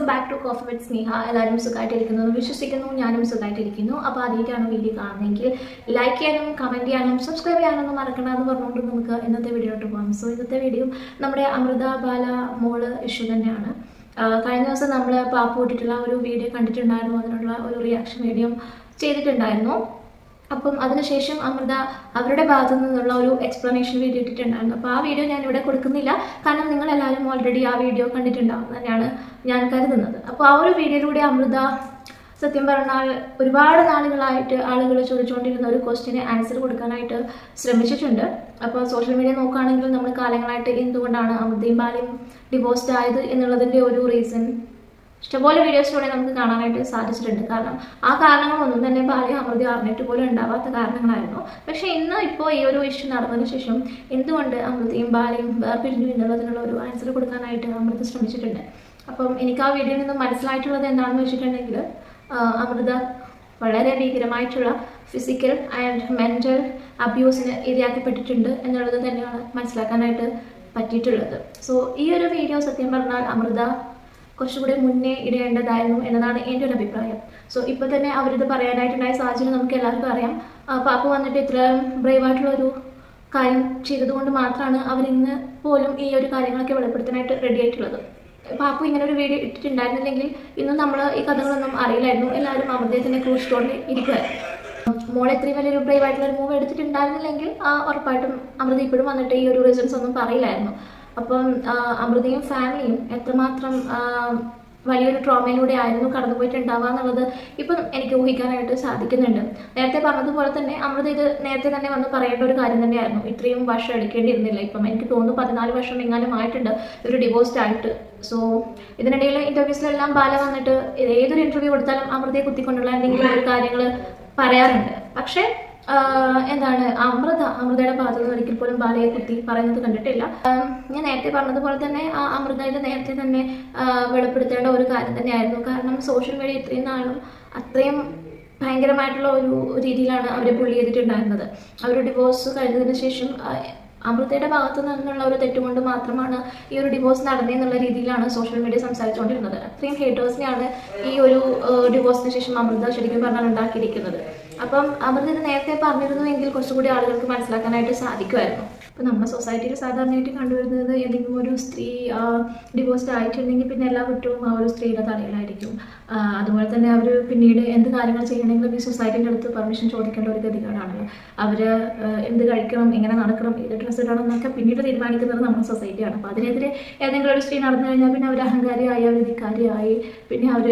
Welcome back to coffee with Sneha എല്ലാവരും സുഖമായിട്ടിരിക്കുന്നു. എന്ന് വിശ്വസിക്കുന്നു ഞാനും സുഖമായിട്ടിരിക്കുന്നു. അപ്പോൾ ആദ്യമായിട്ടാണ് വീഡിയോ കാണുന്നതെങ്കിൽ ലൈക്ക് ചെയ്യാനും കമന്റ് ചെയ്യാനും സബ്സ്ക്രൈബ് ചെയ്യാനൊന്നും മറക്കണമെന്ന് പറഞ്ഞുകൊണ്ട് നമുക്ക് ഇന്നത്തെ വീഡിയോട്ട് പോകാം. സോ ഇന്നത്തെ വീഡിയോ നമ്മുടെ അമൃത ബാല മോൾ ഇഷ്യൂ തന്നെയാണ്. കഴിഞ്ഞ ദിവസം നമ്മൾ പാപ്പ് കൂട്ടിയിട്ടുള്ള ഒരു വീഡിയോ കണ്ടിട്ടുണ്ടായിരുന്നു. അതിനുള്ള ഒരു റിയാക്ഷൻ വീഡിയോ ചെയ്തിട്ടുണ്ടായിരുന്നു. അപ്പം അതിനുശേഷം അമൃത അവരുടെ ഭാഗത്തു നിന്നുള്ള ഒരു എക്സ്പ്ലനേഷൻ വീഡിയോ ഇട്ടിട്ടുണ്ടായിരുന്നു. അപ്പോൾ ആ വീഡിയോ ഞാൻ ഇവിടെ കൊടുക്കുന്നില്ല. കാരണം നിങ്ങൾ എല്ലാവരും ഓൾറെഡി ആ വീഡിയോ കണ്ടിട്ടുണ്ടാവും തന്നെയാണ് ഞാൻ കരുതുന്നത്. അപ്പോൾ ആ ഒരു വീഡിയോയിലൂടെ അമൃത സത്യം പറഞ്ഞാൽ ഒരുപാട് നാളുകളായിട്ട് ആളുകൾ ചോദിച്ചുകൊണ്ടിരുന്ന ഒരു ക്വസ്റ്റിന് ആൻസർ കൊടുക്കാനായിട്ട് ശ്രമിച്ചിട്ടുണ്ട്. അപ്പോൾ സോഷ്യൽ മീഡിയ നോക്കുകയാണെങ്കിൽ നമ്മൾ കാലങ്ങളായിട്ട് എന്തുകൊണ്ടാണ് അമൃതയും ബാലയും ഡിവോഴ്സ്ഡ് ആയത് എന്നുള്ളതിന്റെ ഒരു റീസൺ ഇഷ്ടംപോലെ വീഡിയോസിലൂടെ നമുക്ക് കാണാനായിട്ട് സാധിച്ചിട്ടുണ്ട്. കാരണം ആ കാരണങ്ങളൊന്നും തന്നെ ബാല്യ അമൃതി അറിഞ്ഞിട്ട് പോലും ഉണ്ടാവാത്ത കാരണങ്ങളായിരുന്നു. പക്ഷെ ഇന്ന് ഇപ്പോൾ ഈ ഒരു ഇഷ്യൂ നടന്നതിന് ശേഷം എന്തുകൊണ്ട് അമൃതയും ബാലയും വേർപിരിഞ്ഞു എന്നുള്ളതിനുള്ള ഒരു ആൻസർ കൊടുക്കാനായിട്ട് അമൃത ശ്രമിച്ചിട്ടുണ്ട്? അപ്പം എനിക്ക് ആ വീഡിയോയിൽ നിന്ന് മനസ്സിലായിട്ടുള്ളത് എന്താണെന്ന് വെച്ചിട്ടുണ്ടെങ്കിൽ അമൃത വളരെ ഭീകരമായിട്ടുള്ള ഫിസിക്കൽ ആൻഡ് മെന്റൽ അബ്യൂസിന് ഇരയാക്കപ്പെട്ടിട്ടുണ്ട് എന്നുള്ളത് തന്നെയാണ് മനസ്സിലാക്കാനായിട്ട് പറ്റിയിട്ടുള്ളത്. സോ ഈ ഒരു വീഡിയോ സത്യം പറഞ്ഞാൽ അമൃത കുറച്ചുകൂടി മുന്നേ ഇടേണ്ടതായിരുന്നു എന്നതാണ് എന്റെ ഒരു അഭിപ്രായം. സോ ഇപ്പോൾ തന്നെ അവരിത് പറയാനായിട്ടുണ്ടായ സാഹചര്യം നമുക്ക് എല്ലാവർക്കും അറിയാം. പാപ്പ വന്നിട്ട് ഇത്ര ബ്രേവ് ആയിട്ടുള്ള ഒരു കാര്യം ചെയ്തതുകൊണ്ട് മാത്രമാണ് അവരിന്ന് പോലും ഈ ഒരു കാര്യങ്ങളൊക്കെ വെളിപ്പെടുത്താനായിട്ട് റെഡി ആയിട്ടുള്ളത്. പാപ്പു ഇങ്ങനെ ഒരു വീഡിയോ ഇട്ടിട്ടുണ്ടായിരുന്നില്ലെങ്കിൽ ഇന്നും നമ്മൾ ഈ കഥകളൊന്നും അറിയില്ലായിരുന്നു. എല്ലാവരും അമൃതത്തിനെ ക്രൂശിച്ചുകൊണ്ട് ഇരിക്കുമായിരുന്നു മോൾ ഇത്രയും വലിയൊരു ബ്രേവ് ആയിട്ടുള്ള ഒരു മൂവ് എടുത്തിട്ടുണ്ടായിരുന്നില്ലെങ്കിൽ ഉറപ്പായിട്ടും അമൃത ഇപ്പോഴും വന്നിട്ട് ഈ ഒരു റീസൺസ് ഒന്നും പറയില്ലായിരുന്നു. അപ്പം അമൃതയും ഫാമിലിയും എത്രമാത്രം വലിയൊരു ട്രോമയിലൂടെ ആയിരുന്നു കടന്നുപോയിട്ടുണ്ടാവുക എന്നുള്ളത് ഇപ്പം എനിക്ക് ഊഹിക്കാനായിട്ട് സാധിക്കുന്നുണ്ട്. നേരത്തെ പറഞ്ഞതുപോലെ തന്നെ അമൃത ഇത് നേരത്തെ തന്നെ വന്ന് പറയേണ്ട ഒരു കാര്യം തന്നെയായിരുന്നു. ഇത്രയും വർഷം എടുക്കേണ്ടിയിരുന്നില്ല. ഇപ്പം എനിക്ക് തോന്നുന്നു പതിനാല് വർഷം എങ്ങാനും ആയിട്ടുണ്ട് ഒരു ഡിവോഴ്സ്ഡ് ആയിട്ട്. സോ ഇതിനിടയിൽ ഇന്റർവ്യൂസിലെല്ലാം ബാല വന്നിട്ട് ഏതൊരു ഇന്റർവ്യൂ കൊടുത്താലും അമൃതയെ കുത്തിക്കൊണ്ടുള്ള എന്തെങ്കിലും ഒരു കാര്യങ്ങൾ പറയാറുണ്ട്. പക്ഷേ എന്താണ്? അമൃത അമൃതയുടെ പാചകം ഒരിക്കൽ പോലും ബാലയെ കുത്തി പറയുന്നത് കണ്ടിട്ടില്ല. ഞാൻ നേരത്തെ പറഞ്ഞതുപോലെ തന്നെ ആ അമൃതയുടെ നേരത്തെ തന്നെ വെളിപ്പെടുത്തേണ്ട ഒരു കാര്യം തന്നെയായിരുന്നു. കാരണം സോഷ്യൽ മീഡിയ ഇത്രയും നാളും അത്രയും ഭയങ്കരമായിട്ടുള്ള ഒരു രീതിയിലാണ് അവരെ പുള്ളി ചെയ്തിട്ടുണ്ടായിരുന്നത്. അവർ ഡിവോഴ്സ് കഴിഞ്ഞതിന് ശേഷം അമൃതയുടെ ഭാഗത്തു നിന്നുള്ള ഒരു തെറ്റുകൊണ്ട് മാത്രമാണ് ഈ ഒരു ഡിവോഴ്സ് നടന്നതെന്നുള്ള രീതിയിലാണ് സോഷ്യൽ മീഡിയ സംസാരിച്ചുകൊണ്ടിരുന്നത്. അത്രയും ഹേറ്റേഴ്സിനെയാണ് ഈ ഒരു ഡിവോഴ്സിന് ശേഷം അമൃത ശരിക്കും പറഞ്ഞാൽ ഉണ്ടാക്കിയിരിക്കുന്നത്. അപ്പം അമൃത ഇത് നേരത്തെ പറഞ്ഞിരുന്നുവെങ്കിൽ കുറച്ചുകൂടി ആളുകൾക്ക് മനസ്സിലാക്കാനായിട്ട് സാധിക്കുമായിരുന്നു. ഇപ്പം നമ്മുടെ സൊസൈറ്റിയിൽ സാധാരണയായിട്ട് കണ്ടുവരുന്നത് ഏതെങ്കിലും ഒരു സ്ത്രീ ഡിവോഴ്സ്ഡ് ആയിട്ടുണ്ടെങ്കിൽ പിന്നെ എല്ലാ കുറ്റവും ആ ഒരു സ്ത്രീയുടെ തലയിലായിരിക്കും. അതുപോലെ തന്നെ അവർ പിന്നീട് എന്ത് കാര്യങ്ങൾ ചെയ്യണമെങ്കിലും ഈ സൊസൈറ്റിന്റെ അടുത്ത് പെർമിഷൻ ചോദിക്കേണ്ട ഒരു ഗതികേടാണല്ലോ. അവർ എന്ത് കഴിക്കണം എങ്ങനെ നടക്കണം ഏത് ഡ്രസ്സ് ഇടണം എന്നൊക്കെ പിന്നീട് തീരുമാനിക്കുന്നത് നമ്മുടെ സൊസൈറ്റിയാണ് അപ്പോൾ അതിനെതിരെ ഏതെങ്കിലും ഒരു സ്ത്രീ നടന്നു കഴിഞ്ഞാൽ പിന്നെ അവർ അഹങ്കാരിയായി അവർ ധിക്കാരിയായി പിന്നെ അവർ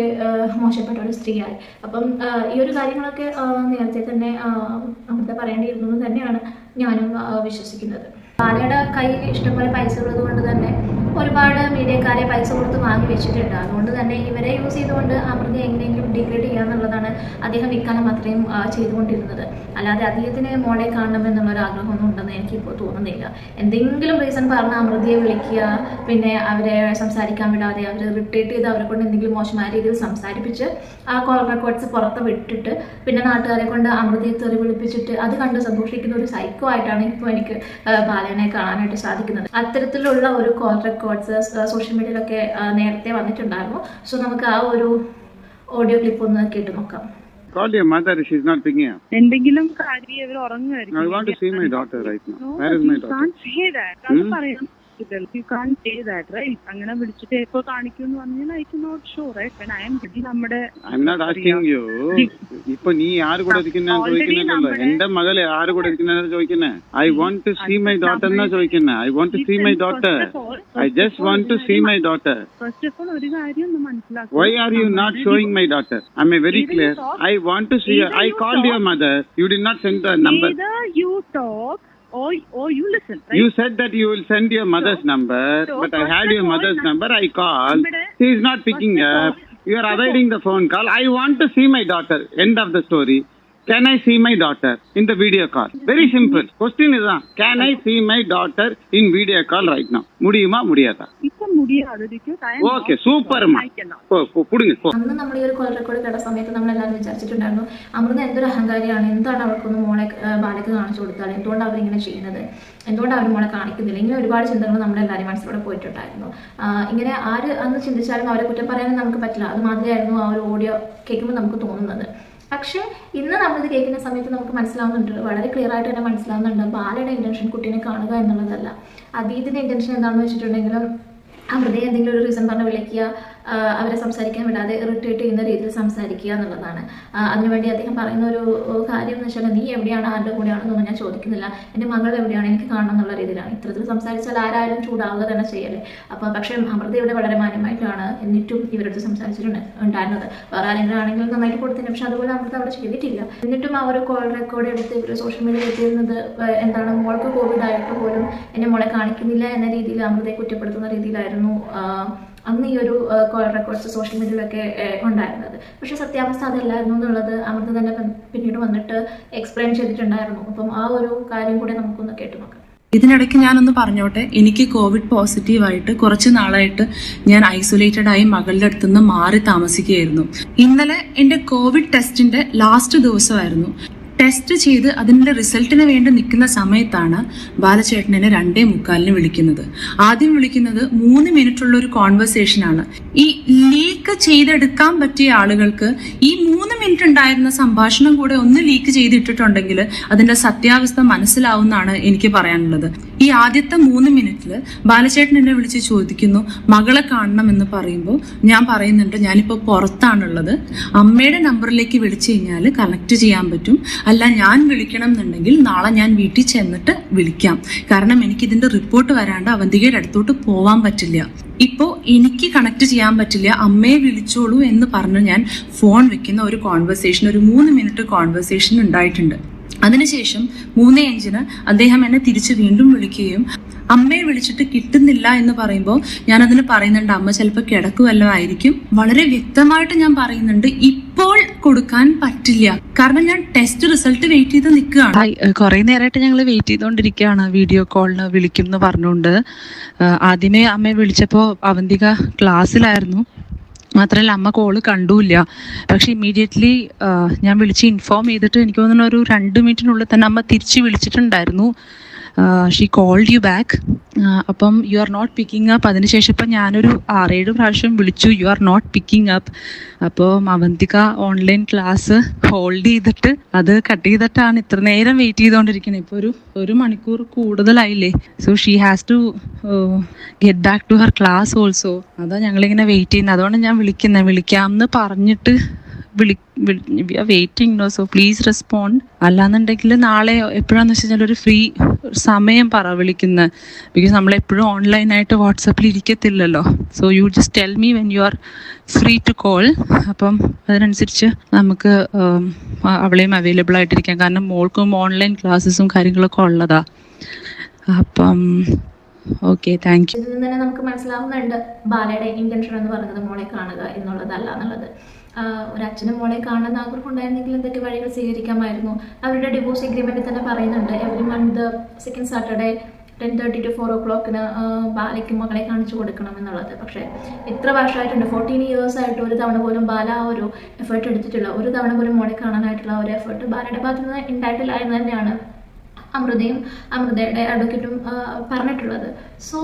മോശപ്പെട്ട ഒരു സ്ത്രീയായി. അപ്പം ഈ ഒരു കാര്യങ്ങളൊക്കെ നേരത്തെ തന്നെ അവിടുത്തെ പറയേണ്ടിയിരുന്നു തന്നെയാണ്. ഞാനും വിശ്വസിക്കുന്നത്. ബാലയുടെ കയ്യിൽ ഇഷ്ടംപോലെ പൈസ ഉള്ളത് കൊണ്ട് തന്നെ ഒരുപാട് മീഡിയക്കാരെ പൈസ കൊടുത്ത് വാങ്ങി വെച്ചിട്ടുണ്ട്. അതുകൊണ്ട് തന്നെ ഇവരെ യൂസ് ചെയ്തുകൊണ്ട് അമൃത എങ്ങനെയെങ്കിലും ഡിഗ്രേഡ് ചെയ്യുക എന്നുള്ളതാണ് അദ്ദേഹം ഇക്കാലം അത്രയും ചെയ്തുകൊണ്ടിരുന്നത്. അല്ലാതെ അദ്ദേഹത്തിന് മോളെ കാണണം എന്നുള്ള ഒരു ആഗ്രഹമൊന്നും ഉണ്ടെന്ന് എനിക്കിപ്പോൾ തോന്നുന്നില്ല. എന്തെങ്കിലും റീസൺ പറഞ്ഞ് അമൃതയെ വിളിക്കുക പിന്നെ അവരെ സംസാരിക്കാൻ വിടാതെ അവർ റിട്ടേറ്റ് ചെയ്ത് അവരെ കൊണ്ട് എന്തെങ്കിലും മോശമായ രീതിയിൽ സംസാരിപ്പിച്ച് ആ കോൾ റെക്കോർഡ്സ് പുറത്ത് വിട്ടിട്ട് പിന്നെ നാട്ടുകാരെ കൊണ്ട് അമൃതയെ തെറി വിളിപ്പിച്ചിട്ട് അത് കണ്ട് സന്തോഷിക്കുന്ന ഒരു സൈക്കോ ആയിട്ടാണ് ഇപ്പോൾ എനിക്ക് ആ, ബാലനെ കാണാനായിട്ട് സാധിക്കുന്നത് അത്തരത്തിലുള്ള ഒരു കോൾ റെക്കോർഡ്സ് സോഷ്യൽ മീഡിയയിലൊക്കെ നേരത്തെ വന്നിട്ടുണ്ടായിരുന്നു സോ നമുക്ക് ആ ഒരു ഓഡിയോ ക്ലിപ്പ് ഒന്ന് കേട്ട് നോക്കാം Call your mother, she's not picking up. എന്തെങ്കിലും കാര്യം ഇവർ ഉറങ്ങുമായിരിക്കും I want to see my daughter right now. No, Where is my you daughter? can't say that. അത് Hmm? പറയാൻ you can say that right അങ്ങനെ വിളിച്ചിട്ട് എപ്പോ കാണിക്കും പറഞ്ഞാൽ I could not show right I'm നമ്മുടെ I'm not asking you. ഇപ്പൊ നീ ആര് കൂടെ ഇരിക്കുന്ന നമ്മുടെ- എന്റെ മകളെ ആര് കൂടെ ഇരിക്കുന്ന ചോദിക്കുന്നേ I want to see my daughter എന്നാ ചോദിക്കുന്നേ I want to see my daughter I just want to see my daughter first of all ഒരു കാര്യം ഒന്ന് മനസ്സിലാക്കുക Why are you not showing my daughter? Am I very Either clear? you talk- I want to see her. either I you called talk- your mother. You did not send the number. you talk or or you listen right You said that you will send your mother's number, so but I had your mother's number. I called. She is not picking up. all- You are avoiding the phone call. I want to see my daughter. End of the story. Can I see my daughter in the video call? Very simple. Question is that can I see my daughter in video call right now? முடியுமா முடியாதா ഇപ്പൊ മുടിയാതെ because I am okay not சூப்பர்மா I cannot. போ போ, புடுங்க போ അന്ന് നമ്മൾ ഈ ഒരു കോൾ റെക്കോർഡ് കേട്ട സമയത്ത് നമ്മളെല്ലാവരും വിചാരിച്ചിട്ടുണ്ടായിരുന്നു അമൃത എന്തൊരു അഹങ്കാരിയാണ് എന്താണ് അവർക്കൊന്ന് മോളെ ആ, ബാലയ്ക്ക് കാണിച്ചു കൊടുത്താൽ എന്തുകൊണ്ട് അവരിങ്ങനെ ചെയ്യുന്നത് എന്തുകൊണ്ട് അവർ മോളെ കാണിക്കുന്നില്ല ഇങ്ങനെ ഒരുപാട് ചിന്തകൾ നമ്മളെല്ലാവരും മനസ്സിലൂടെ പോയിട്ടുണ്ടായിരുന്നു ആ, ഇങ്ങനെ ആര് അന്ന് ചിന്തിച്ചാലും അവരെ കുറ്റം പറയാനും നമുക്ക് പറ്റില്ല അത് മാത്രമായിരുന്നു ആ ഒരു ഓഡിയോ കേൾക്കുമ്പോൾ നമുക്ക് തോന്നുന്നത് പക്ഷേ ഇന്ന് നമ്മളിത് കേൾക്കുന്ന സമയത്ത് നമുക്ക് മനസ്സിലാവുന്നുണ്ട് വളരെ ക്ലിയർ ആയിട്ട് തന്നെ മനസ്സിലാവുന്നുണ്ട് ബാലയുടെ ഇന്റൻഷൻ കുട്ടീനെ കാണുക എന്നുള്ളതല്ല. അതീതിന്റെ ഇന്റൻഷൻ എന്താണെന്ന് വെച്ചിട്ടുണ്ടെങ്കിൽ ആ ഹൃദയം എന്തെങ്കിലും ഒരു റീസൺ പറഞ്ഞ് വിളിക്കുക അവരെ സംസാരിക്കാൻ വിടാതെ ഇറിറ്റേറ്റ് ചെയ്യുന്ന രീതിയിൽ സംസാരിക്കുക എന്നുള്ളതാണ്. അതിനുവേണ്ടി അദ്ദേഹം പറയുന്ന ഒരു കാര്യം എന്ന് വെച്ചാൽ നീ എവിടെയാണ് ആരുടെ കൂടെയാണെന്നൊന്നും ഞാൻ ചോദിക്കുന്നില്ല. എന്റെ മകൾ എവിടെയാണ് എനിക്ക് കാണണം എന്നുള്ള രീതിയിലാണ്. ഇത്തരത്തിൽ സംസാരിച്ചാൽ ആരായാലും ചൂടാവുക തന്നെ ചെയ്യല്ലേ. അപ്പോൾ പക്ഷേ അമൃത ഇവിടെ വളരെ മാന്യമായിട്ടാണ് എന്നിട്ടും ഇവരടുത്ത് സംസാരിച്ചിട്ടുണ്ട് ഉണ്ടായിരുന്നത്. വേറെ ആരെങ്കിലും ആണെങ്കിലും നന്നായിട്ട് കൊടുത്തിട്ടുണ്ട്. പക്ഷെ അതുപോലെ അമൃത അവിടെ ചെയ്തിട്ടില്ല. എന്നിട്ടും ആ ഒരു കോൾ റെക്കോർഡ് എടുത്ത് ഇവർ സോഷ്യൽ മീഡിയയിൽ എത്തിയിരുന്നത് എന്താണ് മോൾക്ക് കോവിഡ് ആയിട്ട് പോലും എന്നെ മോളെ കാണിക്കുന്നില്ല എന്ന രീതിയിൽ അമൃതയെ കുറ്റപ്പെടുത്തുന്ന രീതിയിലായിരുന്നു അന്ന് ഈ ഒരു കോൾ റെക്കോർഡ്സ് സോഷ്യൽ മീഡിയയിലൊക്കെ ഉണ്ടായിരുന്നത് പക്ഷെ സത്യാവസ്ഥ അതല്ലായിരുന്നു എന്നുള്ളത് അമൃത തന്നെ പിന്നീട് വന്നിട്ട് എക്സ്പ്ലെയിൻ ചെയ്തിട്ടുണ്ടായിരുന്നു. അപ്പം ആ ഒരു കാര്യം കൂടെ നമുക്കൊന്ന് കേട്ടു നോക്കാം. ഇതിനിടയ്ക്ക് ഞാനൊന്ന് പറഞ്ഞോട്ടെ. എനിക്ക് കോവിഡ് പോസിറ്റീവായിട്ട് കുറച്ച് നാളായിട്ട് ഞാൻ ഐസൊലേറ്റഡ് ആയി മകളുടെ അടുത്ത് നിന്ന് മാറി താമസിക്കുകയായിരുന്നു. ഇന്നലെ എന്റെ കോവിഡ് ടെസ്റ്റിന്റെ ലാസ്റ്റ് ദിവസമായിരുന്നു. ടെസ്റ്റ് ചെയ്ത് അതിന്റെ റിസൾട്ടിന് വേണ്ടി നിൽക്കുന്ന സമയത്താണ് ബാലചേട്ടനെ രണ്ടേ മുക്കാലിന് വിളിക്കുന്നത്. ആദ്യം വിളിക്കുന്നത് മൂന്ന് മിനിറ്റുള്ള ഒരു കോൺവെർസേഷൻ ആണ്. ഈ ലീക്ക് ചെയ്തെടുക്കാൻ പറ്റിയ ആളുകൾക്ക് ഈ മൂന്ന് മിനിറ്റ് ഉണ്ടായിരുന്ന സംഭാഷണം കൂടെ ഒന്ന് ലീക്ക് ചെയ്തിട്ടിട്ടുണ്ടെങ്കിൽ അതിന്റെ സത്യാവസ്ഥ മനസ്സിലാവുന്നതാണ് എനിക്ക് പറയാനുള്ളത്. ഈ ആദ്യത്തെ മൂന്ന് മിനിറ്റിൽ ബാലചേട്ടൻ എന്നെ വിളിച്ച് ചോദിക്കുന്നു മകളെ കാണണം എന്ന് പറയുമ്പോൾ ഞാൻ പറയുന്നുണ്ട് ഞാനിപ്പോൾ പുറത്താണുള്ളത്. അമ്മയുടെ നമ്പറിലേക്ക് വിളിച്ചു കഴിഞ്ഞാൽ കണക്ട് ചെയ്യാൻ പറ്റും. അല്ല ഞാൻ വിളിക്കണം എന്നുണ്ടെങ്കിൽ നാളെ ഞാൻ വീട്ടിൽ ചെന്നിട്ട് വിളിക്കാം. കാരണം എനിക്ക് ഇതിന്റെ റിപ്പോർട്ട് വരാണ്ട് അവന്തികയുടെ അടുത്തോട്ട് പോവാൻ പറ്റില്ല. ഇപ്പോൾ എനിക്ക് കണക്ട് ചെയ്യാൻ പറ്റില്ല. അമ്മയെ വിളിച്ചോളൂ എന്ന് പറഞ്ഞ് ഞാൻ ഫോൺ വെക്കുന്ന ഒരു കോൺവെർസേഷൻ ഒരു മൂന്ന് മിനിറ്റ് കോൺവെർസേഷൻ ഉണ്ടായിട്ടുണ്ട്. അതിനുശേഷം മൂന്നേ അഞ്ചിന് അദ്ദേഹം എന്നെ തിരിച്ച് വീണ്ടും വിളിക്കുകയും അമ്മയെ വിളിച്ചിട്ട് കിട്ടുന്നില്ല എന്ന് പറയുമ്പോൾ ഞാൻ അതിന് പറയുന്നുണ്ട് അമ്മ ചിലപ്പോൾ കിടക്കുമല്ലോ ആയിരിക്കും. വളരെ വ്യക്തമായിട്ട് ഞാൻ പറയുന്നുണ്ട് ഇപ്പോൾ കൊടുക്കാൻ പറ്റില്ല. കാരണം ഞാൻ ടെസ്റ്റ് റിസൾട്ട് വെയിറ്റ് ചെയ്ത് നിൽക്കുകയാണ്. കുറെ നേരമായിട്ട് ഞങ്ങൾ വെയിറ്റ് ചെയ്തുകൊണ്ടിരിക്കുകയാണ് വീഡിയോ കോളിന് വിളിക്കും എന്ന് പറഞ്ഞുകൊണ്ട് ആദ്യമേ അമ്മയെ വിളിച്ചപ്പോൾ അവന്തിക ക്ലാസ്സിലായിരുന്നു. മാത്രമല്ല അമ്മ കോൾ കണ്ടൂല്ല. പക്ഷെ ഇമ്മീഡിയറ്റ്ലി ഞാൻ വിളിച്ച് ഇൻഫോം ചെയ്തിട്ട് എനിക്ക് തോന്നുന്നു ഒരു രണ്ട് മിനിറ്റിനുള്ളിൽ തന്നെ അമ്മ തിരിച്ച് വിളിച്ചിട്ടുണ്ടായിരുന്നു. ഷീ കോൾഡ് യു ബാക്ക് അപ്പം you are not picking up അതിനുശേഷം ഇപ്പം ഞാനൊരു ആറേഴ് പ്രാവശ്യം വിളിച്ചു you are not picking up അപ്പോൾ അവന്തിക ഓൺലൈൻ ക്ലാസ് ഹോൾഡ് ചെയ്തിട്ട് അത് കട്ട് ചെയ്തിട്ടാണ് ഇത്ര നേരം വെയിറ്റ് ചെയ്തുകൊണ്ടിരിക്കുന്നത് ഇപ്പോൾ ഒരു ഒരു മണിക്കൂർ കൂടുതലായില്ലേ? So she has to get back to her class also അതാ ഞങ്ങളിങ്ങനെ വെയിറ്റ് ചെയ്യുന്നത്. അതുകൊണ്ട് ഞാൻ വിളിക്കുന്നത് വിളിക്കാമെന്ന് പറഞ്ഞിട്ട് വിളി waiting no so please respond അല്ലാന്നുണ്ടെങ്കിൽ നാളെ എപ്പോഴാന്ന് വെച്ച് കഴിഞ്ഞാൽ ഒരു ഫ്രീ സമയം പറ വിളിക്കുന്നത് ബിക്കോസ് നമ്മൾ എപ്പോഴും ഓൺലൈനായിട്ട് വാട്സപ്പിൽ ഇരിക്കത്തില്ലല്ലോ. So you just tell me when you are free to call അപ്പം അതിനനുസരിച്ച് നമുക്ക് അവളെയും അവൈലബിൾ ആയിട്ടിരിക്കാം. കാരണം മോൾക്കും ഓൺലൈൻ ക്ലാസ്സസും കാര്യങ്ങളൊക്കെ ഉള്ളതാ. അപ്പം ഓക്കെ താങ്ക് യു ഇതിൽ നിന്ന് തന്നെ നമുക്ക് മനസ്സിലാവുന്നുണ്ട് ബാലയുടെ ഇന്റൻഷൻ എന്ന് പറയുന്നത് മോളെ കാണുക എന്നുള്ളതല്ല എന്നുള്ളത്. ഒരു അച്ഛനും മോളെ കാണുന്ന ആഗ്രഹം ഉണ്ടായിരുന്നെങ്കിൽ എന്തൊക്കെ വഴികൾ സ്വീകരിക്കാമായിരുന്നു. അവരുടെ ഡിവോഴ്സ് എഗ്രിമെന്റിൽ തന്നെ പറയുന്നുണ്ട് every month second Saturday ten thirty to four ഓ ക്ലോക്കിന് ബാലയ്ക്ക് മകളെ കാണിച്ചു കൊടുക്കണം എന്നുള്ളത്. പക്ഷേ ഇത്ര വർഷമായിട്ടുണ്ട്. ഫോർട്ടീൻ ഇയേഴ്സ് ആയിട്ട് ഒരു തവണ പോലും ബാല ആ ഒരു എഫേർട്ട് എടുത്തിട്ടില്ല. ഒരു തവണ പോലും മോളെ കാണാനായിട്ടുള്ള ഒരു എഫേർട്ട് ബാലയുടെ ഭാഗത്ത് നിന്ന് ഉണ്ടായിട്ടില്ല എന്ന് തന്നെയാണ്. അമൃതയും അമൃതയുടെ അഡ്വക്കേറ്റും പറഞ്ഞിട്ടുള്ളത്. സോ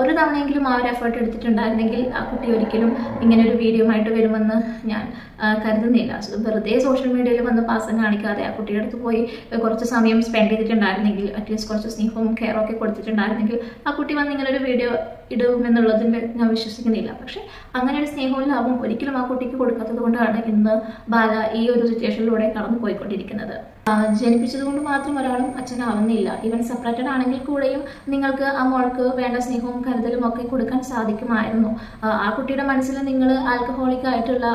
ഒരു തവണയെങ്കിലും ആ ഒരു എഫേർട്ട് എടുത്തിട്ടുണ്ടായിരുന്നെങ്കിൽ ആ കുട്ടി ഒരിക്കലും ഇങ്ങനെ ഒരു വീഡിയോ ആയിട്ട് വരുമെന്ന് ഞാൻ കരുതുന്നില്ല. വെറുതെ സോഷ്യൽ മീഡിയയിൽ വന്ന് പാസം കാണിക്കാതെ ആ കുട്ടിയുടെ അടുത്ത് പോയി കുറച്ച് സമയം സ്പെൻഡ് ചെയ്തിട്ടുണ്ടായിരുന്നെങ്കിൽ അറ്റ്ലീസ്റ്റ് കുറച്ച് സ്നേഹവും കെയറും ഒക്കെ കൊടുത്തിട്ടുണ്ടായിരുന്നെങ്കിൽ ആ കുട്ടി വന്ന് ഇങ്ങനെ ഒരു വീഡിയോ ഇടുമെന്നുള്ളതിൽ ഞാൻ വിശ്വസിക്കുന്നില്ല. പക്ഷെ അങ്ങനെ ഒരു സ്നേഹവും ലാഭവും ഒരിക്കലും ആ കുട്ടിക്ക് കൊടുക്കാത്തത് കൊണ്ടാണ് ഇന്ന് ബാല ഈ ഒരു സിറ്റുവേഷനിലൂടെ കടന്നു പോയിക്കൊണ്ടിരിക്കുന്നത് ആ, ജനിപ്പിച്ചത് കൊണ്ട് മാത്രം ഒരാളും അച്ഛനാവുന്നില്ല. ഇവൻ സെപ്പറേറ്റഡ് ആണെങ്കിൽ കൂടെയും നിങ്ങൾക്ക് ആ മോൾക്ക് വേണ്ട സ്നേഹവും കരുതലും ഒക്കെ കൊടുക്കാൻ സാധിക്കുമായിരുന്നു. ആ, കുട്ടിയുടെ മനസ്സിൽ നിങ്ങൾ ആൽക്കഹോളിക് ആയിട്ടുള്ള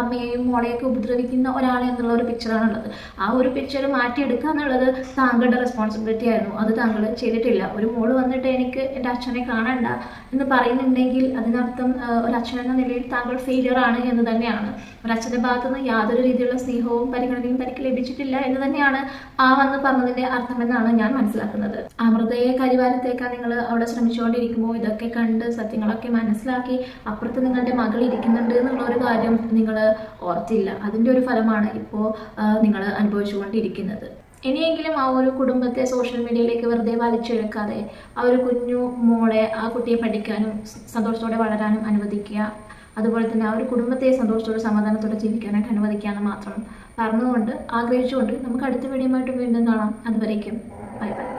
അമ്മയെയും മോളെയൊക്കെ ഉപദ്രവിക്കുന്ന ഒരാളെ എന്നുള്ള ഒരു പിക്ചറാണുള്ളത് ആ ഒരു പിക്ചർ മാറ്റിയെടുക്കുക എന്നുള്ളത് താങ്കളുടെ റെസ്പോൺസിബിലിറ്റി ആയിരുന്നു. അത് താങ്കൾ ചെയ്തിട്ടില്ല. ഒരു മോൾ വന്നിട്ട് എനിക്ക് എന്റെ അച്ഛനെ കാണണ്ട എന്ന് പറയുന്നുണ്ടെങ്കിൽ അതിനർത്ഥം ഒരു അച്ഛൻ എന്ന നിലയിൽ താങ്കൾ ഫെയിലിയർ ആണ് എന്ന് തന്നെയാണ്. ഒരു അച്ഛന്റെ ഭാഗത്തുനിന്ന് യാതൊരു രീതിയിലുള്ള സ്നേഹവും പരിഗണനയും തനിക്ക് ലഭിച്ചിട്ടില്ല എന്ന് തന്നെയാണ് ആ വന്ന് അർത്ഥം എന്നാണ് ഞാൻ മനസ്സിലാക്കുന്നത്. അമൃതയെ കരിവാരത്തേക്കാൻ നിങ്ങൾ അവിടെ ശ്രമിച്ചുകൊണ്ടിരിക്കുമ്പോൾ ഇതൊക്കെ കണ്ട് സത്യങ്ങളൊക്കെ മനസ്സിലാക്കി അപ്പുറത്ത് നിങ്ങളുടെ മകൾ ഇരിക്കുന്നുണ്ട് എന്നുള്ള ഒരു കാര്യം നിങ്ങൾ ഓർത്തില്ല. അതിന്റെ ഒരു ഫലമാണ് ഇപ്പോൾ നിങ്ങൾ അനുഭവിച്ചുകൊണ്ടിരിക്കുന്നത്. ഇനിയെങ്കിലും ആ ഒരു കുടുംബത്തെ സോഷ്യൽ മീഡിയയിലേക്ക് വെറുതെ വലിച്ചെടുക്കാതെ ആ ഒരു കുഞ്ഞു മോളെ ആ കുട്ടിയെ പഠിക്കാനും സന്തോഷത്തോടെ വളരാനും അനുവദിക്കുക. അതുപോലെ തന്നെ ആ ഒരു കുടുംബത്തെ സന്തോഷത്തോടെ സമാധാനത്തോടെ ജീവിക്കാനായിട്ട് അനുവദിക്കുക എന്ന് മാത്രം. പറഞ്ഞുകൊണ്ട് ആഗ്രഹിച്ചുകൊണ്ട് നമുക്ക് അടുത്ത വീഡിയോയുമായിട്ട് വീണ്ടും കാണാം. അതുവരേക്കും. Bye bye.